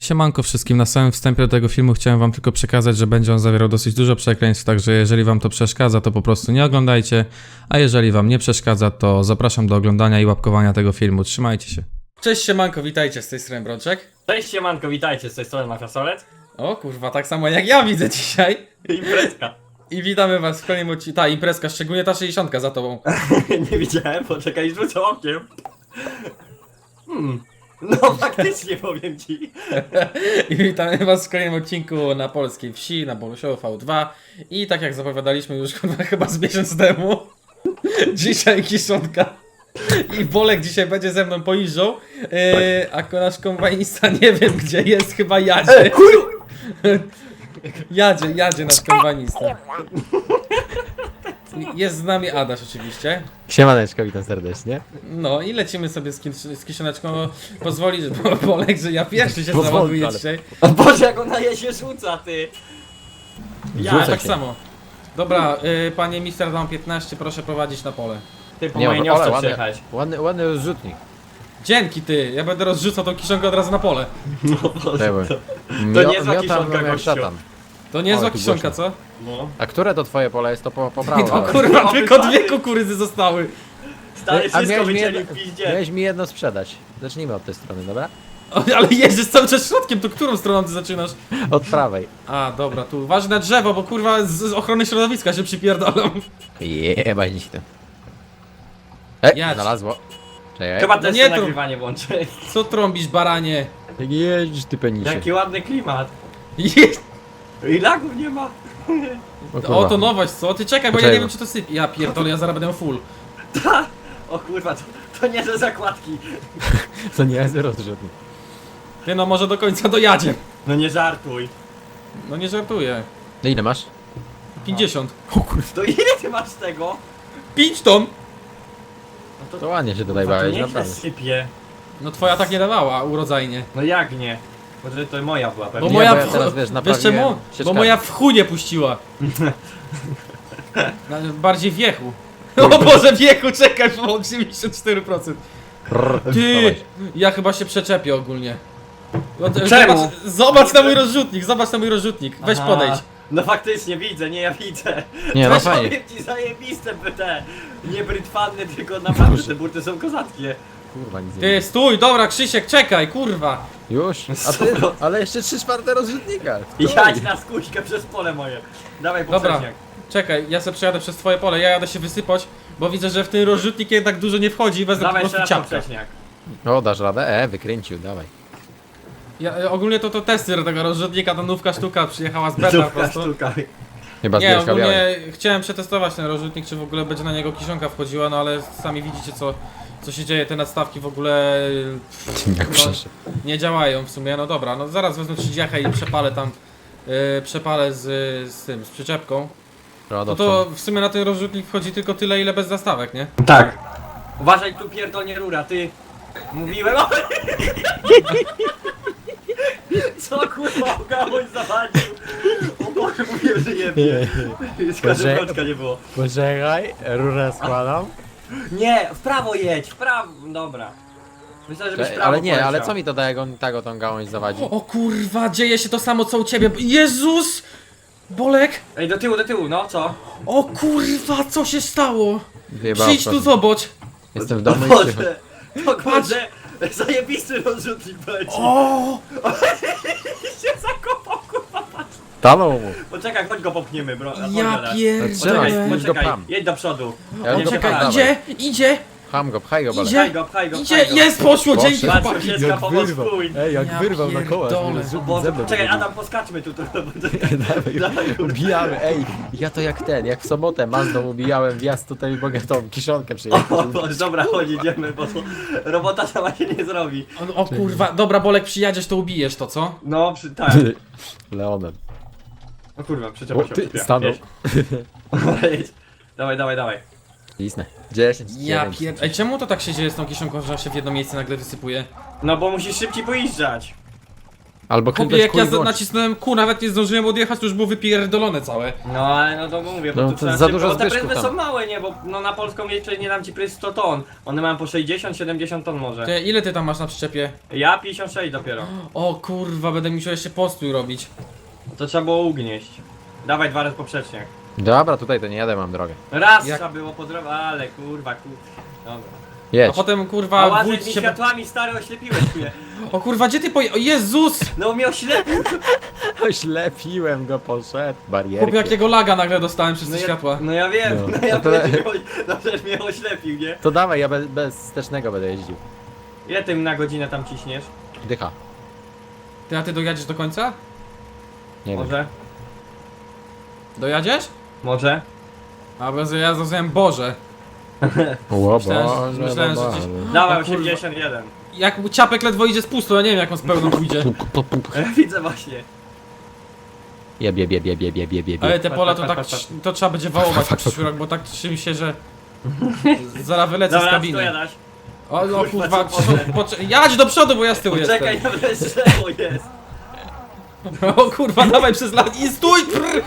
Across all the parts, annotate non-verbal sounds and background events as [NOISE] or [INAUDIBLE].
Siemanko wszystkim, na samym wstępie do tego filmu chciałem wam tylko przekazać, że będzie on zawierał dosyć dużo przekleństw, także jeżeli wam to przeszkadza, to po prostu nie oglądajcie, a jeżeli wam nie przeszkadza, to zapraszam do oglądania i łapkowania tego filmu. Trzymajcie się. Cześć siemanko, witajcie z tej strony Brączek. Cześć siemanko, witajcie, z tej strony Makrasolet. O kurwa, tak samo jak ja widzę dzisiaj. Imprezka. I witamy was w kolejnym odcinku. Ta imprezka, szczególnie ta 60 za tobą. [LAUGHS] Nie widziałem, poczekaj, rzucę okiem. Hmm. No [LAUGHS] faktycznie powiem ci. I witamy was w kolejnym odcinku na polskiej wsi, na Boluszowo V2. I tak jak zapowiadaliśmy już kurwa, chyba z miesiąc temu, [LAUGHS] dzisiaj kiszonka. I Bolek dzisiaj będzie ze mną pojeżdżał, yy, a nasz kombajnista nie wiem gdzie jest, chyba jadzie. [LAUGHS] jadzie, jadzie nasz kombajnista. Jest z nami Adaś oczywiście. Siemaneczko, witam serdecznie. No i lecimy sobie z, kin- z kiszoneczką. Pozwolisz, bo Bolek, że ja pierwszy się Pozwól, załaduję ale- dzisiaj. O Boże, jak ona je się rzuca, ty. Ja Rzucaj tak się. samo. Dobra, y, panie Mister Dam 15, proszę prowadzić na pole. Ty po Nie, mojej ale niosce ładny, przyjechałeś. ładny, ładny rozrzutnik. Dzięki ty, ja będę rozrzucał tą kiszonkę od razu na pole. No [LAUGHS] Boże, to, nie zła kiszonka, gościu. szatan. To niezła Ale tu kiszonka, głośno. co? no. A które to twoje pole jest, to po, po [LAUGHS] I prawo. to ale- kurwa, O, tylko dwie kukurydzy zostały. Stary, A wszystko miałeś mi, wycięli jedno, w piździe. miałeś mi jedno sprzedać. Zacznijmy od tej strony, dobra? O, [LAUGHS] ale jeździsz cały czas środkiem, to którą stroną ty zaczynasz? Od prawej. A, dobra, tu uważaj na drzewo, bo kurwa z, z ochrony środowiska się przypierdolą. Jebać dziś to. E, Jadź. znalazło. Czekaj. Chyba No też nie nie tu. nagrywanie włączę. Co trąbisz, baranie? Jak jeździsz ty penisie. Jaki ładny klimat. [LAUGHS] I lagów nie ma. O, kurwa. O, to nowość, co? Ty czekaj, bo ja nie wiem czy to sypie. Ja pierdolę, ja zaraz będę full. O kurwa, to, to nie te zakładki. [LAUGHS] To nie jest rozrzutnik. Ty no, może do końca dojadzie. No nie żartuj. No nie żartuję. No ile masz? 50. To ile ty masz tego? 5 ton! No To ładnie się tutaj to bawić, nie naprawdę. sypie. No twoja tak nie dawała, urodzajnie. No jak nie? Może to moja była Bo pewnie. Nie, moja bo ja w... teraz, wiesz, wiesz naprawiłem czemu? Bo moja w chunie puściła. [LAUGHS] Na- Bardziej wiechu. [LAUGHS] O Boże, wiechu, czekaj, bo 84%. Brrr, Ty, dawaj. ja chyba się przeczepię ogólnie. No to- Czemu? Zobacz, zobacz na mój rozrzutnik, zobacz na mój rozrzutnik. Weź Aha. podejdź. No faktycznie widzę, nie ja widzę. Nie, no Weź fajnie. powiem ci zajebiste by te. Nie brytwanne, tylko naprawdę te burty są kozackie. Kurwa, nic nie Ty, stój, dobra, Krzysiek, czekaj, kurwa. Już? A ty, ale jeszcze trzy czwarte rozrzutnika. I jadź na skuśkę przez pole moje. Dawaj Dobra. poprzeczniak. Czekaj, ja sobie przejadę przez twoje pole, ja jadę się wysypać, bo widzę, że w ten rozrzutnik jednak dużo nie wchodzi, wezmę Dawaj po jeszcze prostu raz ciapkę. poprzeczniak. O, dasz radę? E, wykręcił, dawaj. Ja, e, ogólnie to to testy tego rozrzutnika, ta nówka sztuka przyjechała z beta po prostu. sztuka. Chyba Nie, Białej. ogólnie chciałem przetestować ten rozrzutnik, czy w ogóle będzie na niego kiszonka wchodziła, no ale sami widzicie co, co się dzieje, te nadstawki w ogóle Jak no, przeszedł. nie działają w sumie, no dobra, no zaraz wezmę 30 i przepalę tam, yy, przepalę z, z tym, z przyczepką. No No to w sumie na ten rozrzutnik wchodzi tylko tyle, ile bez zastawek, nie? Tak. Uważaj tu pierdolnie rura, ty. Mówiłem, o... [LAUGHS] [LAUGHS] Co kurwa gałąź zawalił? O Boże, mówiłem, że. Szkoda, że wączka nie było. Poczekaj, rurę składam. Nie, w prawo jedź, w prawo. Dobra. Myślę, żebyś w prawo Ale nie, ale co mi to da, jak on tak o tą gałąź zawadzi? O kurwa, dzieje się to samo co u ciebie, Jezus! Bolek! Ej, do tyłu, do tyłu, no co? O kurwa, co się stało? Wyjebało, Przyjdź tu, zobacz! Jestem w domu i Boże, to kurde, [LAUGHS] zajebisty rozrzutnik będzie. O! [LAUGHS] się zakopał, kurwa. Stanął mu. Poczekaj, chodź go popchniemy, bro. Ja. Trzymaj, pierdolę! idź go Poczekaj, pcham. jedź do przodu. Ja O, nie czekaj, idzie, idzie, Pcham go, pchaj go, Idzie. Bolek. Pchaj go, pchaj go, idzie, pchaj go. jest, poszło, Proszę. dzięki Patrz, chłopaki! pomoc chuj. Ej, jak Ja wyrwał na koła, pierdolę. żeby O zrzucić Boże, zęby. czekaj. Adam, poskaczmy tu. tu, tu. [LAUGHS] Dawaj. [LAUGHS] Ubijamy, ej, ja to jak ten, jak w sobotę Mazdą ubijałem wjazd tutaj, mogę tą kiszonkę O przyjechać. Boże, dobra, chodź, idziemy, bo to robota sama się nie zrobi. O, o kurwa, dobra, Bolek, przyjadziesz, to ubijesz to, co? No, przy, tak. [LAUGHS] Leonem. O kurwa, przyczepa O, się ty, odczepiła. stanął. Jedź. Dobra, jedź. Dawaj, dawaj, dawaj. Lisnę. 10, Ja 9. pier... Ej, czemu to tak się dzieje z tą kiszonką, że ona się w jedno miejsce nagle wysypuje? No bo musisz szybciej pojeżdżać. Albo Chłopie, klikać jak ja za- nacisnąłem Q, nawet nie zdążyłem odjechać, to już było wypierdolone całe. No ale no to mówię, bo No, tu to trzeba za szybko, dużo bo te zbyszku prędwy tam. są małe, nie? Bo no na polską jeszcze nie dam ci prędzy 100 ton. One mają po 60-70 ton może. Ty, ile ty tam masz na przyczepie? Ja 56 dopiero. O kurwa, będę musiał jeszcze postój robić. To trzeba było ugnieść. Dawaj dwa razy poprzeczniak. Dobra, tutaj to nie jadę, mam drogę. Raz Jak- trzeba było po drodze, ale kurwa, kur... Dobra. A Jedź. potem A kurwa ładnymi wójt się... światłami stary oślepiłeś mnie. O kurwa, gdzie ty poje... O Jezus! No mnie oślepił. [LAUGHS] Oślepiłem go, poszedł. Chłopie, Barierki. jakiego laga nagle dostałem przez No te ja, światła. no ja wiem, No. no, ja [LAUGHS] No to- będzie mnie, no przecież mnie oślepił, nie? To dawaj, ja bez, bez wstecznego będę jeździł. Ile ty na godzinę tam ciśniesz? Dycha. Ty, a ty dojadziesz do końca? Nie wiem. Może? Dojadziesz? Może? A bo ja zrozumiałem Boże. [LAUGHS] Myślałem, że- Boże, myślałem, że gdzieś- Dawaj O kurwa. 81. Jak ciapek ledwo idzie z pustu, ja nie wiem jak on z pełną pójdzie. [LAUGHS] [LAUGHS] Widzę właśnie. Jeb, jeb, jeb, jeb, jeb, jeb, jeb, jeb. Ale te pola to tak, to trzeba będzie wałować na przyszły rok, bo tak czym się, że zaraz wylecę z Dobra, co kabiny. jadaś? O, no Kurwa, kurwa, co potem? poczekaj, jadź do przodu, bo ja z tyłu Czekaj, jestem. nawet drzewo jest. [LAUGHS] O kurwa, dawaj przez lat i stój! Prr.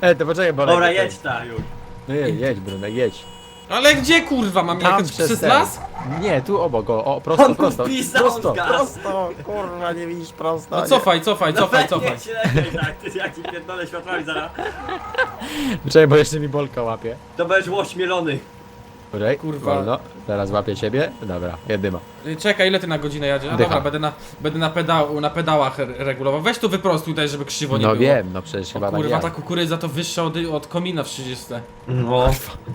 E, to poczekaj, bo... Dobra, jedź ta już. No jedź, jedź, Brunek, jedź. Ale gdzie kurwa, mam Tam jechać przez przez ten. las? Nie, tu obok, o, o prosto, On prosto. wpisał Prosto, gaz. prosto, kurwa, nie widzisz prosto. No nie. cofaj, cofaj, cofaj, no, cofaj. Nie ślepiej tak, ty jak ci pierdolę światłami zaraz. Czekaj, bo jeszcze mi bolka łapie. To będziesz ośmielony. Poczekaj, Kurwa. Wolno. Teraz łapię ciebie. Dobra, jedyma. Y, Czekaj, ile ty na godzinę jadziesz? A Dycha. dobra, będę na, będę na, pedał, na pedałach re- regulował. Weź tu wyprostuj tutaj, żeby krzywo nie No było. wiem, no przecież chyba O tak kurwa, ta kukurydza to wyższa od, od komina w 30. No,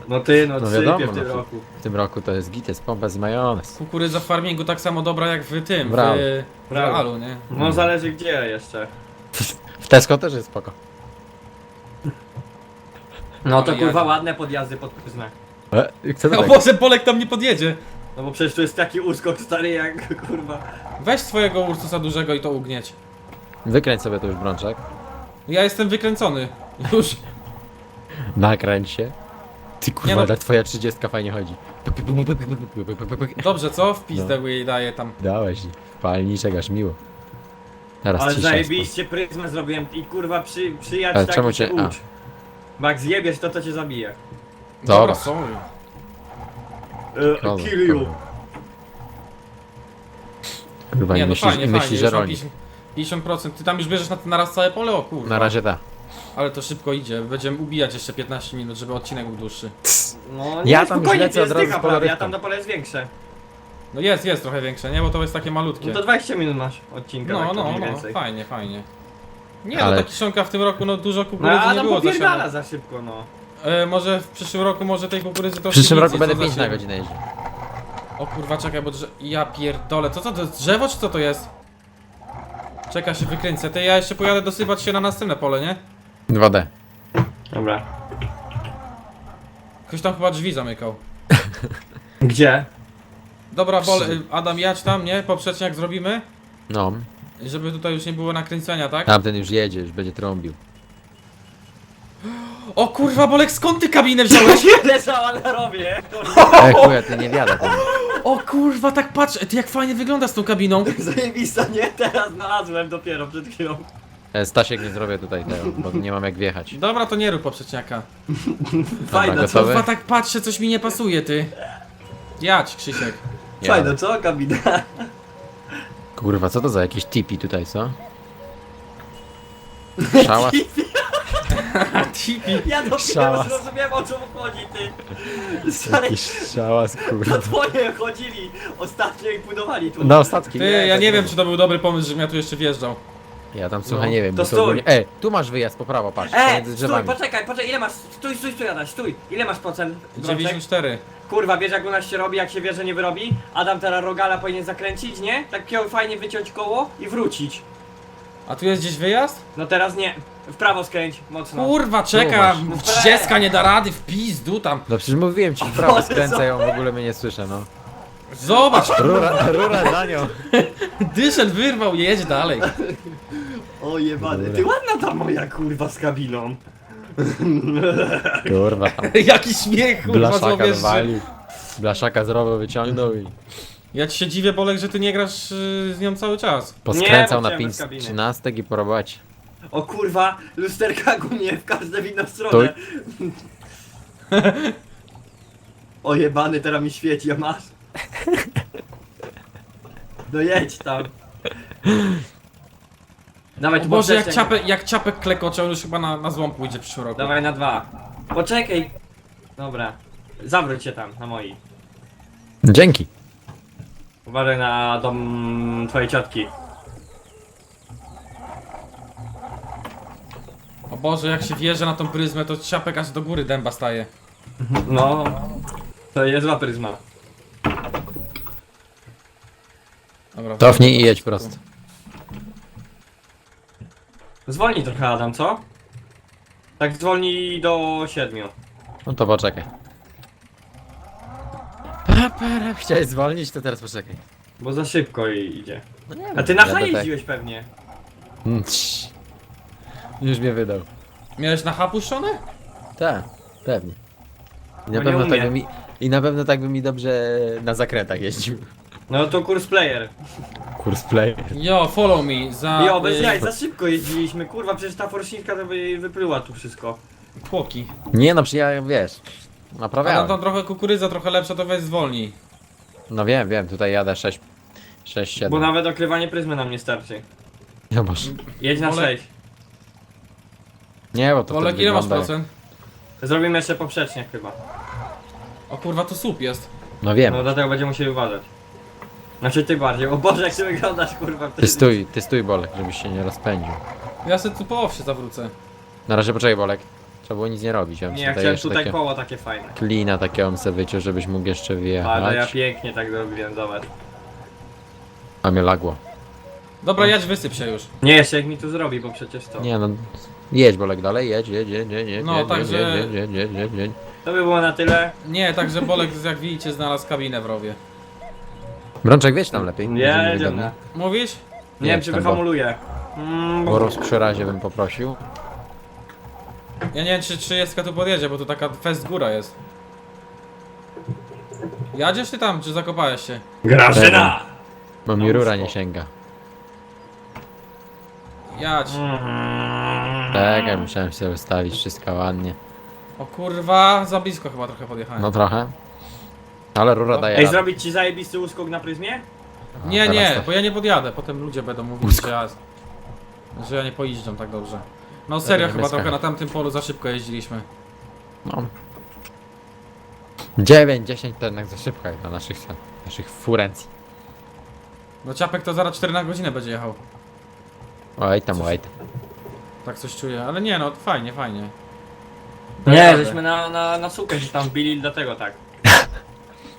no ty, no, No sypie wiadomo, w tym no roku. W tym roku to jest git, jest pompa z majonez. Kukurydza w farmingu tak samo dobra jak w tym, W w, realu. w realu, nie? No zależy gdzie jeszcze. W Tesco też jest spoko. No to Ale kurwa jadzie. ładne podjazdy pod znak. E, O tak. Boże, Polek tam nie podjedzie. No bo przecież to jest taki uskok stary jak kurwa. Weź swojego Ursusa dużego i to ugnieć. Wykręć sobie tu już brączek. Ja jestem wykręcony. Już. Nakręć się. Ty kurwa, no. ale twoja trzydziestka fajnie chodzi. Dobrze, co? W pizdę jej daje tam. Dałeś. Palniczek aż miło. Teraz Ale cisza. zajebiście pryzmę zrobiłem i kurwa przy, przyjadź Ale tak czemu i się cię- a. ucz. Bo jak zjebiesz to to cię zabije. Dobra, Dobra. sorry. Uh, Koza, kill you. koza. Kurwa, Nie nie no myślisz, fajnie, myślisz fajnie, że już mam rolnik. 50%. 50%. Ty tam już bierzesz na, na raz całe pole? O kurwa. Na razie tak. Ale to szybko idzie. Będziemy ubijać jeszcze 15 minut, żeby odcinek był dłuższy. No Ja nie, tam już spokojnie, lecę to jest od razu dycha z prawie, a polorywką. tam to pole jest większe. No jest, jest trochę większe, nie? Bo to jest takie malutkie. No to 20 minut masz odcinka, No, tak, no, mniej no, więcej. fajnie, fajnie. Nie Ale- no, ta kiszonka w tym roku, no dużo No kukurydzy a nie tam było popierdala zasiane. za szybko, no. E, może w przyszłym roku może tej kukurydzy W to przyszłym roku będę 5 na godzinę jeździł. O kurwa, czekaj, bo drze... ja pierdolę, co to, to jest drzewo, czy co to jest? Czekaj, się wykręcę, ty ja jeszcze pojadę dosypać się na następne pole, nie? 2D. Dobra. Ktoś tam chyba drzwi zamykał. [LAUGHS] Gdzie? Dobra, bol, y, Adam, jadź tam, nie? Poprzeczniak zrobimy? No. Żeby tutaj już nie było nakręcenia, tak? Tamten już jedzie, już będzie trąbił. O kurwa, Bolek, skąd ty kabinę wziąłeś? [LAUGHS] Leżała na rowie. [LAUGHS] Ej, chuja, ty nie wiada tam. O kurwa, tak patrz, ty jak fajnie wygląda z tą kabiną. [LAUGHS] Zajebista, nie? Teraz znalazłem dopiero przed chwilą. E, Stasiek nie zrobię tutaj tego, bo nie mam jak wjechać. Dobra, to nie rób poprzeczniaka. Fajno, co? Kurwa, tak patrzę, coś mi nie pasuje, ty. Jadź, Krzysiek. Fajno, co? Kabina. Kurwa, co to za jakieś tipi tutaj, co? Szała? Tipi. Ja dopiero Szałas. zrozumiałem o co mu chodzi, ty. Stary, Jakiś szałas, to kurwa. twoje chodzili ostatnio i budowali tu. Na ostatki. Ty, ja nie wiem, czy to był dobry pomysł, żebym ja tu jeszcze wjeżdżał. Ja tam słuchaj, No, nie wiem. to bo stój. ogólnie- E, tu masz wyjazd po prawo, patrz. E, między stój, drzewami. poczekaj, poczekaj, ile masz? Stój, stój, stój, Adaś, stój. Ile masz procent? Brączek? 94. Kurwa, wiesz jak u nas się robi, jak się wie, że nie wyrobi? Adam teraz rogala powinien zakręcić, nie? Tak kio- fajnie wyciąć koło i wrócić. A tu jest gdzieś wyjazd? No teraz nie. W prawo skręć, mocno. Kurwa, czeka, No masz. 30 nie da rady, w pizdu tam. No przecież mówiłem ci, w prawo skręcają, w ogóle mnie nie słyszę, no. Zobacz, Rura, rura za nią. [LAUGHS] dyszel wyrwał, jedź dalej. O jebany, ty ładna ta moja kurwa z kabiną. [LAUGHS] Kurwa, [LAUGHS] Jaki śmiech, kurwa, blaszaka że... zwalił. Blaszaka z rowu wyciągnął i... Ja ci się dziwię, Bolek, że ty nie grasz y, z nią cały czas. Poskręcał bo na bez kabiny. 13 i robocie. O kurwa, lusterka gumie w każdą inną stronę. [LAUGHS] O jebany, teraz mi świeci, a masz? No jedź tam. Dawaj O tu Boże, jak, poprzeczniak. ciapek, jak ciapek klekocze, on już chyba na, na złom pójdzie w przyszłym roku. Dawaj na dwa. Poczekaj. Dobra. Zawróć się tam, na moi. Dzięki. Uważaj na dom twojej ciotki. O Boże, jak się wjeżdża na tą pryzmę, to ciapek aż do góry dęba staje. No. To jest zła pryzma. Dobra, Cofnij i jedź prosto. Zwolnij trochę Adam, co? Tak zwolnij do siedmiu. No to poczekaj. Pa, para, Chciałeś zwolnić, to teraz poczekaj. Bo za szybko i- idzie. No nie A ty na jadę H tak. jeździłeś pewnie. Mm, cii. Już mnie wydał. Miałeś na H puszczone? Tak, pewnie. I na, nie pewno umie. tak by mi, I na pewno tak by mi dobrze na zakrętach jeździł. No to kurs player. Kurs play. Jo, follow me za Jo, bez y, jaj, za szybko jeździliśmy, kurwa, przecież ta forsinka to by wypluła tu wszystko. tłoki. Nie no, przecież ja wiesz. A Naprawiałem. tam trochę kukurydza, trochę lepsza, to weź zwolnij. No wiem, wiem, tutaj jadę 6, 6 7. Bo nawet okrywanie pryzmy nam nie starczy. No masz. Jedź na Ole- 6. Nie, bo to Bolek, wtedy ile masz wygląda jak- procent? Zrobimy jeszcze poprzecznie chyba. O kurwa, to słup jest. No wiem. No dlatego będziemy musieli uważać. Znaczy ty bardziej, o Boże jak ty wyglądasz kurwa Ty wtedy. stój, ty stój Bolek, żebyś się nie rozpędził. Ja sobie tu po owsie zawrócę. Na razie poczekaj Bolek. Trzeba było nic nie robić. Ja bym Nie, ja chciałem jeszcze tutaj takie koło takie fajne. klina takiego bym sobie wyciął, żebyś mógł jeszcze Ale ja wyjechać. pięknie tak zrobiłem, zobacz. A mnie lagło. Dobra, jedź, wysyp się już. Nie, jeszcze jak mi tu zrobi, bo przecież to. Nie no. Jedź Bolek dalej, jedź, jedź, jedź, jedź, jedź, No, jedź, także- jedź, jedź, jedź, jedź, jedź. To by było na tyle. Nie, także Bolek, jak widzicie, znalazł kabinę w rowie. Brączek wiedź tam lepiej. będzie wygodniej. jedziemy. Mówisz? Nie wiem Jedź czy tam, wyhamuluję. Mm, Bo bo... roz przy razie bym poprosił. Ja nie wiem, czy 30 tu podjedzie, bo tu taka fest góra jest. Jadziesz ty tam, czy zakopałeś się? Grażyna! Bo mi rura nie sięga. Jadź. Mm. Tak, ja musiałem sobie ustawić wszystko ładnie. O kurwa, za blisko chyba trochę podjechałem. No trochę. Ale rura No. daje Ej, radę. zrobić ci zajebisty uskok na pryzmie? A, Nie, teraz nie, to- bo ja nie podjadę. Potem ludzie będą Usk. że ja, że ja nie pojeżdżam tak dobrze. No serio, Dobra, chyba trochę na tamtym polu za szybko jeździliśmy. No. 9, 10 to jednak za szybko jak dla naszych, naszych furencji. No ciapek to zaraz 4 na godzinę będzie jechał. Oj tam, oj tam. Tak coś czuję, ale nie no, fajnie, fajnie. Nie, radę. żeśmy na, na, na sukę się tam wbili, dlatego tak. [LAUGHS]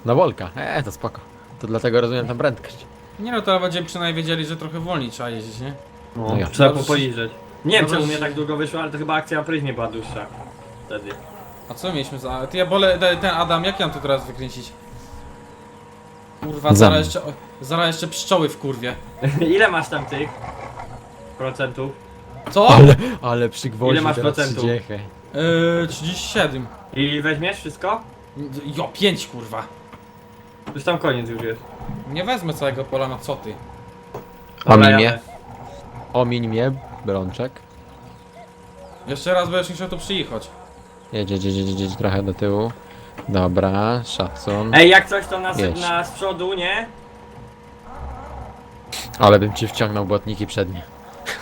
No Wolka, eee, to spoko. To dlatego rozumiem tą prędkość. Nie no, to będziemy przynajmniej wiedzieli, że trochę wolniej trzeba jeździć, nie? No ja. Trzeba Dobrze. Nie wiem Dobrze, czemu mnie tak długo wyszło, ale to chyba akcja na pryzmie była dłuższa. Wtedy. A co mieliśmy za... Ty ja bole, te- ten Adam, jak ja mam tu teraz wykręcić? Kurwa, Za zaraz jeszcze, o, zaraz jeszcze pszczoły w kurwie. [LAUGHS] Ile masz tam tych procentów? Co? Ale, ale przygwoździł Ile masz teraz procentów? 30. Yy, 37. I weźmiesz wszystko? Jo, 5 kurwa. Już tam koniec już jest. Nie wezmę całego pola, no co ty? Dobra, jadę. omiń mnie, Brączek. Jeszcze raz będziesz musiał tu przyjechać. Jedź, jedź, jedź, jedź trochę do tyłu. Dobra, szacun. Ej, jak coś to na, Jedź. na z przodu, nie? Ale bym ci wciągnął błotniki przednie.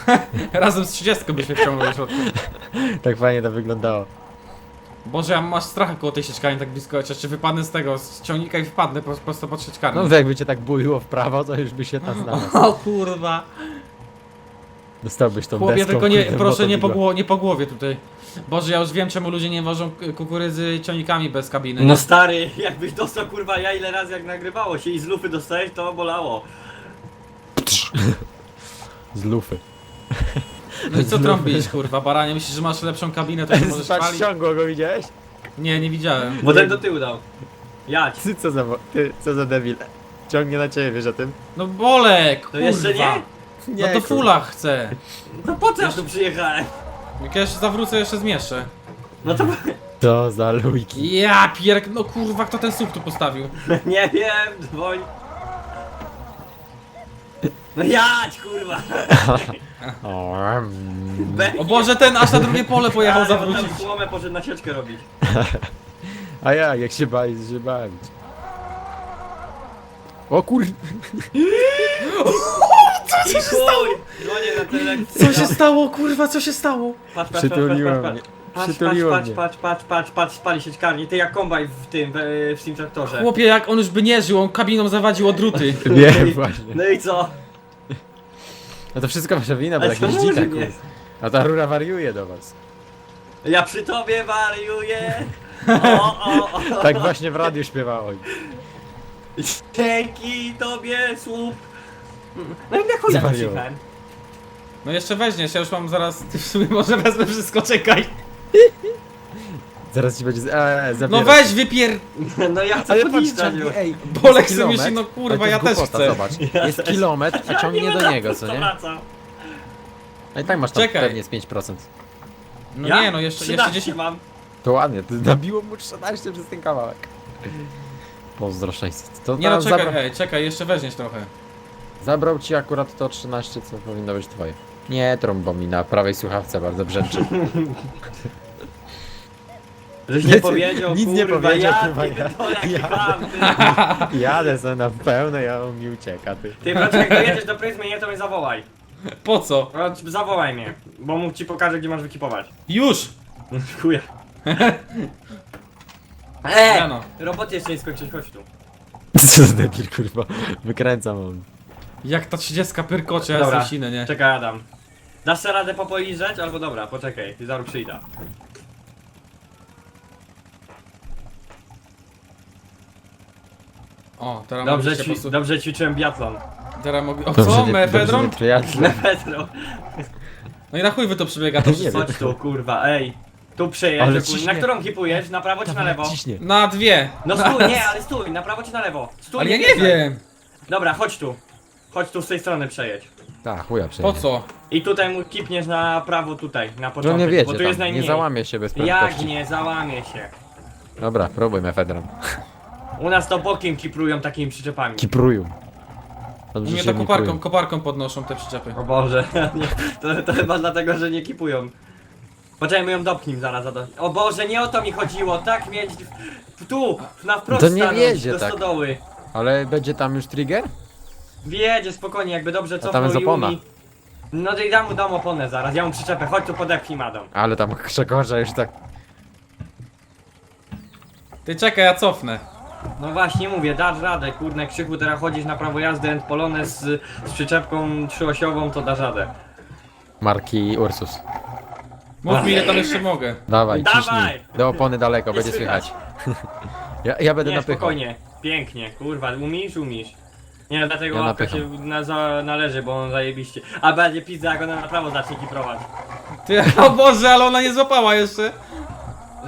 [LAUGHS] Razem z 30 byśmy wciągnął do środka. Tak fajnie to wyglądało. Boże, ja masz strach koło tej sieczkarni tak blisko, chociaż czy wypadnę z tego, z ciągnika i wpadnę po prostu pod sieczkarnię. No jakby cię tak buliło w prawo, to już by się tam [LAUGHS] znalazł. O kurwa. Dostałbyś tą Chłopie, deską. tylko nie, kurde, proszę nie po, gło, nie po głowie tutaj. Boże, ja już wiem czemu ludzie nie wożą k- kukurydzy ciągnikami bez kabiny. No stary, [LAUGHS] jakbyś dostał kurwa ja ile razy jak nagrywało się i z lufy dostałeś, to bolało. Z lufy. No i co trąbisz kurwa, baranie? Myślisz, że masz lepszą kabinę, to się [LAUGHS] możesz chwalić? ściągło go widziałeś? Nie, nie widziałem. Bo ten do tyłu dał. Jadź. Ty co za, wo- ty, co za debil. Ciągnie na ciebie, wiesz o tym? No Bolek, To kurwa. jeszcze nie? No to fula chcę. No po co ja tu przyjechałem? Jak ja jeszcze zawrócę, jeszcze zmieszczę. No to Co za lujki. Ja pierk, no kurwa, kto ten słup tu postawił? nie wiem, dzwoń. No jadź, kurwa! [LAUGHS] O, mm. Boże, ten aż na drugie pole pojechał Ale on tam zawrócić. słomę poszedł na sieczkę robić. [LAUGHS] A ja, jak się bawić, się bawić. O kur... [LAUGHS] I chuj! Dzwonię na telewizję. Co się stało, kurwa, co się stało? Patrz, patrz, patrz, mnie. patrz, patrz, patrz, patrz, mnie. patrz, patrz, patrz, patrz, spali sieczkarni. Ty jak kombaj w tym, w, w tym traktorze. Chłopie, jak on już by nie żył, on kabiną zawadził o druty. Wiem właśnie. No i co? No to wszystko wasza wina, bo Ale tak to jest może nie. A ta rura wariuje do was. Ja przy tobie wariuję. [LAUGHS] O, o, o. Tak właśnie w radiu śpiewało. Dzięki tobie, słup. No i na chuj przyjechałem. No jeszcze weźmiesz, ja już mam zaraz, ty w sumie może wezmę wszystko, czekaj. Zaraz ci będzie... z- E, No weź wypier... [LAUGHS] No ja chcę Ale patrz, już. ej, Bolek jest sobie kilometr, myśli, no ale kurwa, to ja jest też głupota, chcę. Zobacz, jest kilometr, [LAUGHS] a ciągnie do niego, co nie? Wracam. No i tak masz tam Czekaj. pewnie z 5%. No Ja? nie, no jeszcze, jeszcze 13 10... mam. To ładnie, to nabiło mu 13 przez ten kawałek. Pozdro 600. To Nie no, tam czekaj, zabra... hej, czekaj, jeszcze weźmiesz trochę. Zabrał ci akurat to 13, co powinno być twoje. Nie trąbą mi na prawej słuchawce, bardzo brzęczy. [LAUGHS] Żeś Nic- nie powiedział, nic nie kurwa, powiedział, ja, kurwa, ja- ja-. [LAUGHS] Jadę sobie na pełne, ja on mi ucieka, ty. Ty, proszę, jak dojedziesz do Pryzmy, nie, to mnie zawołaj. Po co? No, Zawołaj mnie, bo mu ci pokażę, gdzie masz wykipować. Już! [LAUGHS] Chuja. Eee, no. roboty jeszcze nie skończyć, chodź tu. Co za debil, kurwa. Wykręcam on. Jak ta 30 pyrkocze, ja Dobra. jestem silny, nie? Czekaj, Adam. Dasz sobie radę popoliżeć? Albo dobra, poczekaj, ty zaraz przyjdę. O, teraz Dobrze, mogę się po ćwi prostu... dobrze ćwiczyłem biatlon. Teraz mogę... O co, mefedron? Przyjaciół. Petro, No i na chuj wy to przebiega, to Nie wszystko. chodź tu, kurwa, ej. Tu Ale na którą kipujesz? Na prawo czy na lewo? Ciśnie. Na dwie. No stój, nie, ale stój, na prawo czy na lewo? Stój, Ale ja nie wjeżdżaj. wiem. Dobra, chodź tu. Chodź tu z tej strony przejedź. Tak, chuja Po co? I tutaj mu kipniesz na prawo tutaj, na To początek, nie bo wiecie tu jest tam, nie najmniej. załamie się bez Jak prędkości. nie, załamie się. Dobra, próbuj mefedron. U nas to bokiem kiprują takimi przyczepami. Kiprują. U Dobrze mnie się to nie koparką, prują. koparką podnoszą te przyczepy. O Boże, [LAUGHS] nie, to, to chyba dlatego, że nie kipują. Poczekaj, my ją dopchnij zaraz. za to. O Boże, nie o to mi chodziło, tak mieć... Tu, na wprost To nie stanąć, wiedzie do tak. stodoły. Ale będzie tam już trigger? Wiedzie spokojnie, jakby dobrze tam cofnął jest opona. umi. No to i dam mu dam oponę zaraz, ja mu przyczepę, chodź tu podepchnij Madą. Ale tam krzegorza już tak... Ty czekaj, ja cofnę. No właśnie mówię, dasz radę, kurde, krzyku teraz chodzisz na prawo jazdy End Polones z, z przyczepką trzyosiową, to dasz radę. Marki Ursus. Mów mi ile tam jeszcze mogę. Dawaj, Dawaj! ciśnij. Do opony daleko, Nie będzie słychać. słychać. [LAUGHS] ja, ja będę Nie, napychał. spokojnie, pięknie, kurwa, umisz, umisz. Nie, dlatego Ja łapka napycham. się na, za, należy, bo on zajebiście. A będzie pizza, jak ona na prawo zacznie kiprować. Ty, [LAUGHS] o Boże, ale ona nie złapała jeszcze.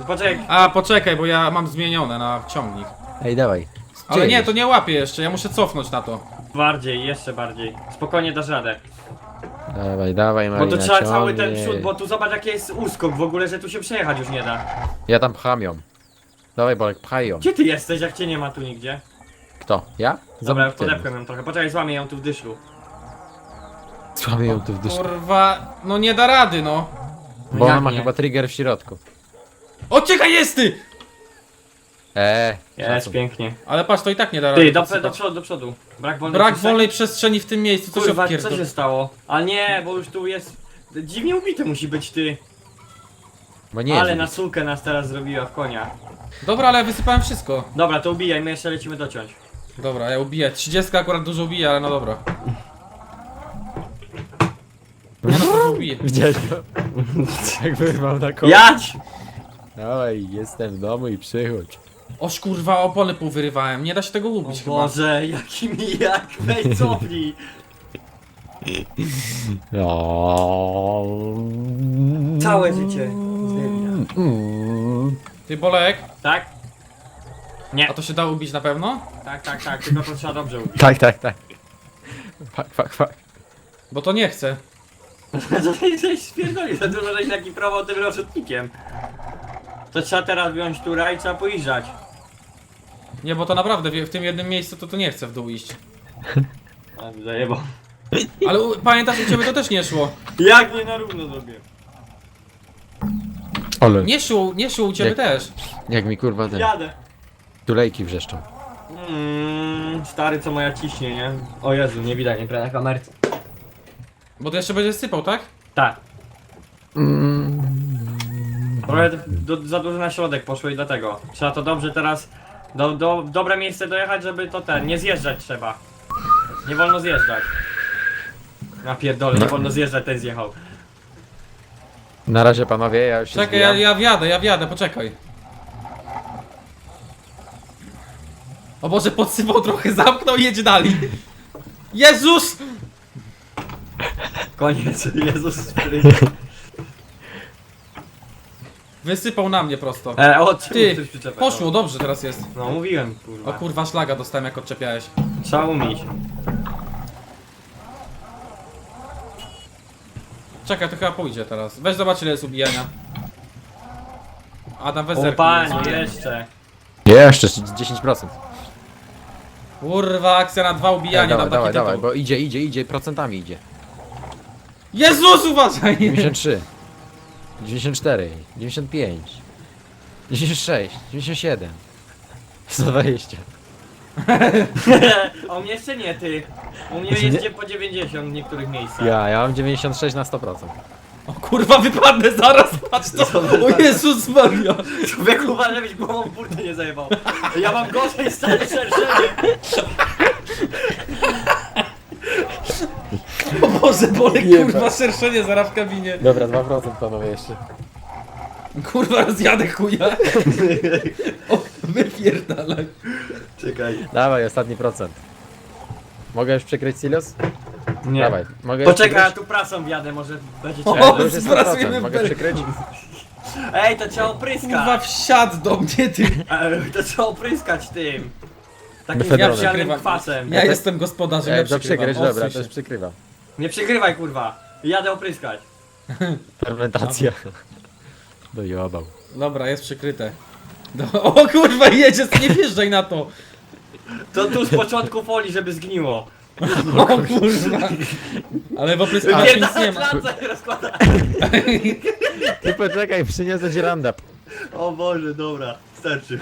Poczekaj, A, poczekaj, bo ja mam zmienione na ciągnik. Ej, dawaj. Ale nie, to nie łapię jeszcze, ja muszę cofnąć na to. bardziej, jeszcze bardziej. Spokojnie dasz radę. Dawaj, dawaj, Bo Marina, to trzeba cały ten ciągnij. przód, bo tu zobacz jaki jest uskok w ogóle, że tu się przejechać już nie da. Ja tam pcham ją. Dawaj, Bolek, pchaj ją. Gdzie ty jesteś, jak cię nie ma tu nigdzie? Kto? Ja? Dobra, podepkam ją trochę, poczekaj, złamię ją tu w dyszlu. Słabiej ją tu w duszy. Kurwa, no nie da rady, no. Bo ona jak ma nie? chyba trigger w środku. O, czekaj, jest ty! Eee, Jest, szacun. pięknie. Ale patrz, to i tak nie da rady. Ty, do, podsypać. do przodu, do przodu. Brak wolnej Brak przestrzeni. wolnej przestrzeni w tym miejscu, co się Kurwa, co się stało? Ale nie, bo już tu jest... Dziwnie ubity musi być ty. Bo nie Ale jest. na sukę nas teraz zrobiła w konia. Dobra, ale ja wysypałem wszystko. Dobra, to ubijaj, my jeszcze lecimy dociąć. Dobra, ja ubiję. 30 akurat dużo ubije, ale no dobra. Nie no, to ubiję. Widziałeś go? [LAUGHS] Jak wyrwał na koło. Jadź! Dawaj, jestem w domu i przychodź. Oż kurwa, opony półwyrywałem. Nie da się tego O ubić chyba. Boże, jaki mi jak weź cofnij. Całe życie. Ty, Bolek, Tak? Nie. a to się da ubić na pewno? Tak, tak, tak, tylko to trzeba dobrze ubić. Tak, tak, tak. Fak, fak, fak. Bo to nie chcę. [LAUGHS] To żeś spierdoli, za dużo żeś taki prował tym rozrzutnikiem. To trzeba teraz wziąć tura i trzeba pojeżdżać. Nie, bo to naprawdę w w tym jednym miejscu to to nie chcę w dół iść. [LAUGHS] A, Zajebo. Ale u- pamiętasz, u ciebie to też nie szło. Jak nie na równo zrobię? Ale, Nie szło, nie szło u ciebie Jak- też. jak mi kurwa ten, Jadę. Tulejki wrzeszczą. Mm, stary, co moja ciśnie, nie? O Jezu, nie widać, nie na kamerce. Bo to jeszcze będzie sypał, tak? Tak. Mm. Trochę do, za dużo na środek poszło i dlatego. Trzeba to dobrze teraz. Do, do, w dobre miejsce dojechać, żeby to ten. Nie zjeżdżać trzeba. Nie wolno zjeżdżać. Na pierdolę, nie No. wolno zjeżdżać, ten zjechał. Na razie panowie, ja już się Czekaj, ja, zbijam. ja wjadę, ja wjadę, poczekaj. O Boże, podsypał trochę, zamknął i jedź dalej. Jezus! Koniec, Jezus. Wysypał na mnie prosto. E, o, czemu Ty, przyczepę? poszło, dobrze teraz jest. No mówiłem, O kurwa. kurwa, szlaga dostałem jak odczepiałeś. Trzeba umieć. Czekaj, to chyba pójdzie teraz. Weź zobacz ile jest ubijania. Adam, weź O zerknij, panie, jeszcze. Jeszcze 10%. Kurwa, akcja na dwa ubijania, dawaj, na dawaj, taki dawaj, tytuł. bo idzie, idzie, idzie, procentami idzie. Jezus, uważaj! 93, 94, 95, 96, 97, 120. A u mnie jeszcze nie, ty. U mnie Znaczy jeździ po 90 w niektórych miejscach. Ja, ja mam 96 na 100%. Kurwa, wypadnę zaraz, patrz to! O Jezus Maria! Człowiek uważa, żebyś głową w burtę nie zajebał. Ja mam gorzej stary szerszenie. O Boże, Bolek, Nie, kurwa, szerszenie zaraz w kabinie. Dobra, 2% panowie jeszcze. Kurwa, rozjadę chuja. O, wypierdalaj. Czekaj. Dawaj, ostatni procent. Mogę już przykryć silos? Nie. Dawaj, mogę Poczekaj, ja tu prasą wjadę, może będzie O, ciekawe. To już jest Sprasujemy 100%, mogę przykryć? Ej, to trzeba Kurwa, opryskać. wsiadł do mnie, ty. Ej, To trzeba opryskać tym. Takim Mefedronem. specjalnym kwasem. Ja jestem gospodarzem, ja Ej, to przykrywam. przykryć, Odsuń dobra, się. też przykrywam. Nie przykrywaj kurwa. Jadę opryskać. Fermentacja. [LAUGHS] Dojobał. Dobra, jest przykryte. Do... O kurwa, jedzie, nie wjeżdżaj na to. To tu z początku folii, żeby zgniło. O kurwa. Ale w oprysku nic nie ma. klatce rozkłada. [LAUGHS] Ty poczekaj, przyniosę ci randa. O Boże, dobra. Starczy.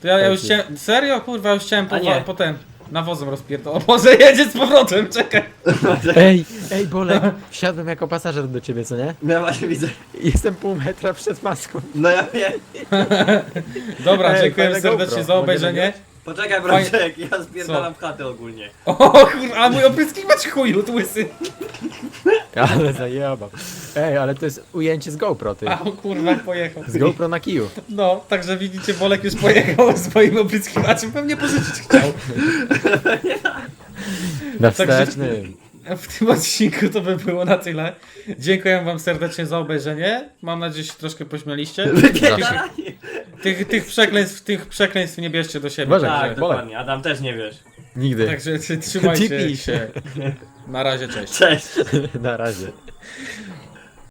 To ja, ja już chciałem, serio kurwa, już chciałem A nie. po, potem nawozem rozpierdol. O Boże, jedzie z powrotem, czekaj. [LAUGHS] Ej, ej, Bolek, wsiadłem jako pasażer do ciebie, co nie? No ja właśnie widzę. Jestem pół metra przed maską. No ja wiem. [LAUGHS] Dobra, Ej, dziękuję fajne serdecznie GoPro. za Mogę obejrzenie. nagrać? Poczekaj, Brączek, ja spierdalam w chatę ogólnie. O kurwa, a mój opryskiwacz chuju, tu łysy. [LAUGHS] Ale zajebał. Ej, ale to jest ujęcie z GoPro, ty. A o kurwa, pojechał. Z GoPro na kiju. No, także widzicie, Bolek już pojechał swoim opryskiwaczem, pewnie pożyczyć chciał. Na Także- wstecznym. W tym odcinku to by było na tyle. Dziękuję wam serdecznie za obejrzenie. Mam nadzieję, że się troszkę pośmialiście. [LAUGHS] Wypierdalanie. Tych, tych, przekleństw, tych przekleństw nie bierzcie do siebie. Uważaj, Tak, Bolek. dokładnie. Adam też nie wiesz. Nigdy. także trzymajcie Tipi. się. Na razie, cześć. Cześć. [LAUGHS] Na razie.